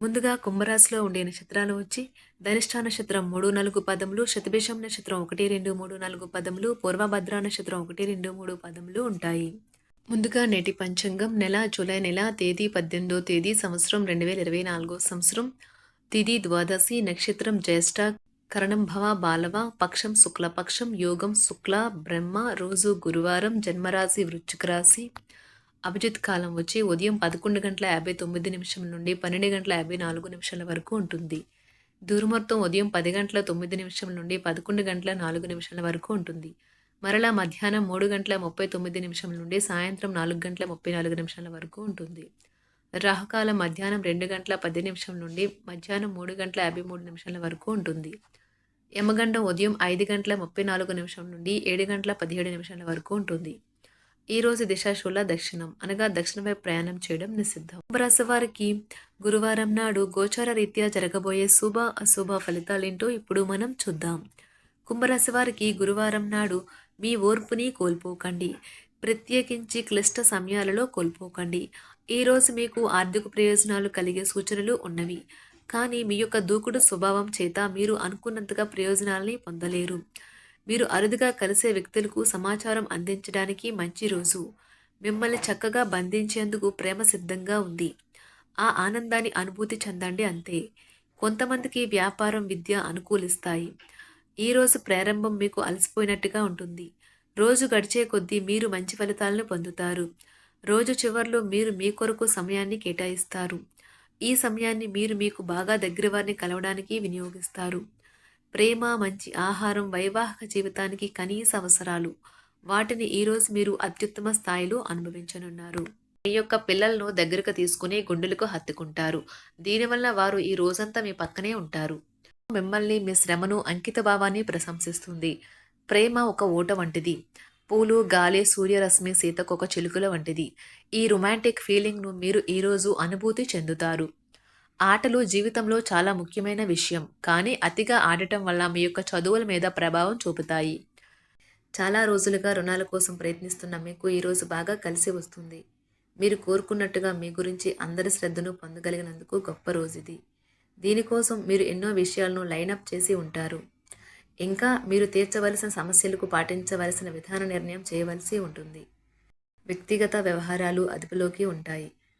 ముందుగా కుంభరాశిలో ఉండే నక్షత్రాలు వచ్చి ధనిష్ట నక్షత్రం మూడు నాలుగు పదములు శతభిషం నక్షత్రం ఒకటి రెండు మూడు నాలుగు పదములు పూర్వభద్ర నక్షత్రం ఒకటి రెండు మూడు పదములు ఉంటాయి. ముందుగా నేటి పంచాంగం నెల జూలై నెల తేదీ పద్దెనిమిదో తేదీ సంవత్సరం రెండు వేల ఇరవై నాలుగో సంవత్సరం. తిది ద్వాదశి నక్షత్రం జ్యేష్ఠ కరణం భవ బాలవ పక్షం శుక్లపక్షం యోగం శుక్ల బ్రహ్మ రోజు గురువారం జన్మరాశి వృచ్చిక రాశి. అభిజిత్ కాలం వచ్చి ఉదయం పదకొండు గంటల యాభై తొమ్మిది నిమిషం నుండి పన్నెండు గంటల యాభై నాలుగు నిమిషాల వరకు ఉంటుంది. దూరమొత్తం ఉదయం పది గంటల తొమ్మిది నిమిషం నుండి పదకొండు గంటల నాలుగు నిమిషాల వరకు ఉంటుంది. మరలా మధ్యాహ్నం మూడు గంటల ముప్పై తొమ్మిది నిమిషం నుండి సాయంత్రం నాలుగు గంటల ముప్పై నాలుగు నిమిషాల వరకు ఉంటుంది. రాహుకాలం మధ్యాహ్నం రెండు గంటల పది నిమిషం నుండి మధ్యాహ్నం మూడు గంటల యాభై మూడు నిమిషాల వరకు ఉంటుంది. యమగండం ఉదయం ఐదు గంటల ముప్పై నాలుగు నిమిషం నుండి ఏడు గంటల పదిహేడు నిమిషాల వరకు ఉంటుంది. ఈ రోజు దిశాశూల దక్షిణం అనగా దక్షిణ వైపు ప్రయాణం చేయడం నిషిద్ధం. కుంభరాశి వారికి గురువారం నాడు గోచార రీత్యా జరగబోయే శుభ అశుభ ఫలితాలేంటో ఇప్పుడు మనం చూద్దాం. కుంభరాశి వారికి గురువారం నాడు మీ ఓర్పుని కోల్పోకండి. ప్రత్యేకించి క్లిష్ట సమయాలలో కోల్పోకండి. ఈరోజు మీకు ఆర్థిక ప్రయోజనాలు కలిగే సూచనలు ఉన్నవి. కానీ మీ యొక్క దూకుడు స్వభావం చేత మీరు అనుకున్నంతగా ప్రయోజనాలని పొందలేరు. మీరు అరుదుగా కలిసే వ్యక్తులకు సమాచారం అందించడానికి మంచి రోజు. మిమ్మల్ని చక్కగా బంధించేందుకు ప్రేమ సిద్ధంగా ఉంది. ఆ ఆనందాన్ని అనుభూతి చెందండి అంతే. కొంతమందికి వ్యాపారం విద్య అనుకూలిస్తాయి. ఈరోజు ప్రారంభం మీకు అలసిపోయినట్టుగా ఉంటుంది. రోజు గడిచే కొద్దీ మీరు మంచి ఫలితాలను పొందుతారు. రోజు చివరిలో మీరు మీ కొరకు సమయాన్ని కేటాయిస్తారు. ఈ సమయాన్ని మీరు మీకు బాగా దగ్గర వారిని కలవడానికి వినియోగిస్తారు. ప్రేమ మంచి ఆహారం వైవాహిక జీవితానికి కనీస అవసరాలు. వాటిని ఈరోజు మీరు అత్యుత్తమ స్థాయిలో అనుభవించనున్నారు. మీ యొక్క పిల్లలను దగ్గరకు తీసుకుని గుండెలకు హత్తుకుంటారు. దీనివల్ల వారు ఈ రోజంతా మీ పక్కనే ఉంటారు. మిమ్మల్ని మీ శ్రమను అంకిత భావాన్ని ప్రశంసిస్తుంది. ప్రేమ ఒక ఓట వంటిది. పూలు గాలి సూర్యరశ్మి సీతకొక చిలుకల వంటిది. ఈ రొమాంటిక్ ఫీలింగ్ను మీరు ఈరోజు అనుభూతి చెందుతారు. ఆటలు జీవితంలో చాలా ముఖ్యమైన విషయం కానీ అతిగా ఆడటం వల్ల మీ యొక్క చదువుల మీద ప్రభావం చూపుతాయి. చాలా రోజులుగా రుణాల కోసం ప్రయత్నిస్తున్న మీకు ఈరోజు బాగా కలిసి వస్తుంది. మీరు కోరుకున్నట్టుగా మీ గురించి అందరి శ్రద్ధను పొందగలిగినందుకు గొప్ప రోజు ఇది దీనికోసం మీరు ఎన్నో విషయాలను లైనప్ చేసి ఉంటారు. ఇంకా మీరు తీర్చవలసిన సమస్యలకు పాటించవలసిన విధాన నిర్ణయం చేయవలసి ఉంటుంది. వ్యక్తిగత వ్యవహారాలు అదుపులోకి ఉంటాయి.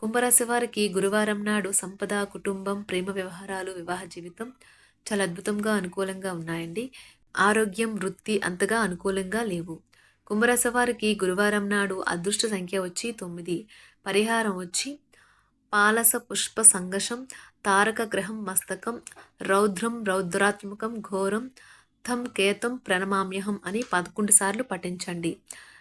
కుంభరాశి వారికి గురువారం నాడు సంపద కుటుంబం ప్రేమ వ్యవహారాలు వివాహ జీవితం చాలా అద్భుతంగా అనుకూలంగా ఉన్నాయండి. ఆరోగ్యం వృత్తి అంతగా అనుకూలంగా లేవు. కుంభరాశి వారికి గురువారం నాడు అదృష్ట సంఖ్య వచ్చి తొమ్మిది. పరిహారం వచ్చి పాలస పుష్ప సంఘషం తారక గ్రహం మస్తకం రౌద్రం రౌద్రాత్మకం ఘోరం థం కేతం ప్రణమామ్యహం అని పదకొండు సార్లు పఠించండి.